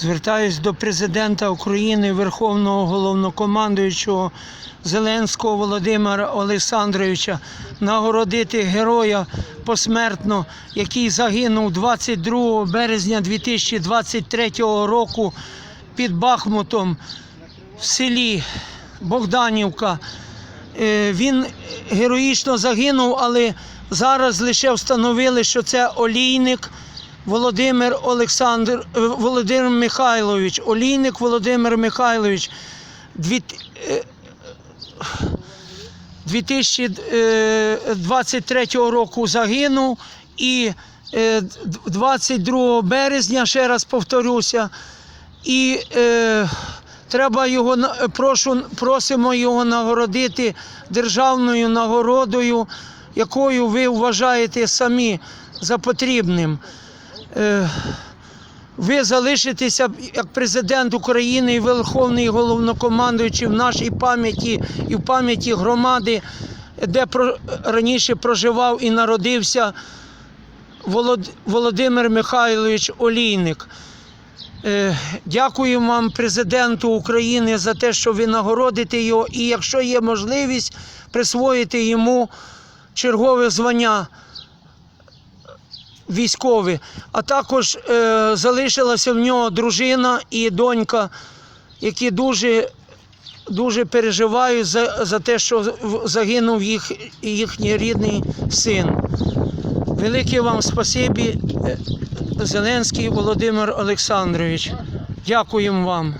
Звертаюсь до президента України, Верховного головнокомандуючого Зеленського Володимира Олександровича нагородити героя посмертно, який загинув 22 березня 2023 року під Бахмутом в селі Богданівка. Е, Він героїчно загинув, але зараз лише встановили, що це олійник Володимир Олександр е, Володимир Михайлович. Олійник Володимир Михайлович. Е, 2023 року загинув і е, 22 березня, ще раз повторюся, і е, треба його прошу, просимо його нагородити державною нагородою, якою ви вважаєте самі за потрібним. Е, ви залишитеся як президент України і Верховний головнокомандуючий в нашій пам'яті і в пам'яті громади, де раніше проживав і народився Володимир Михайлович Олійник. Е, Дякую вам, президенту України, за те, що ви нагородите його, і якщо є можливість, присвоїти йому чергове звання військове. А також е, залишилася в нього дружина і донька, які дуже, дуже переживають за, за те, що загинув їх, їхній рідний син. Велике вам спасибі, е, Зеленський Володимир Олександрович. Дякуємо вам.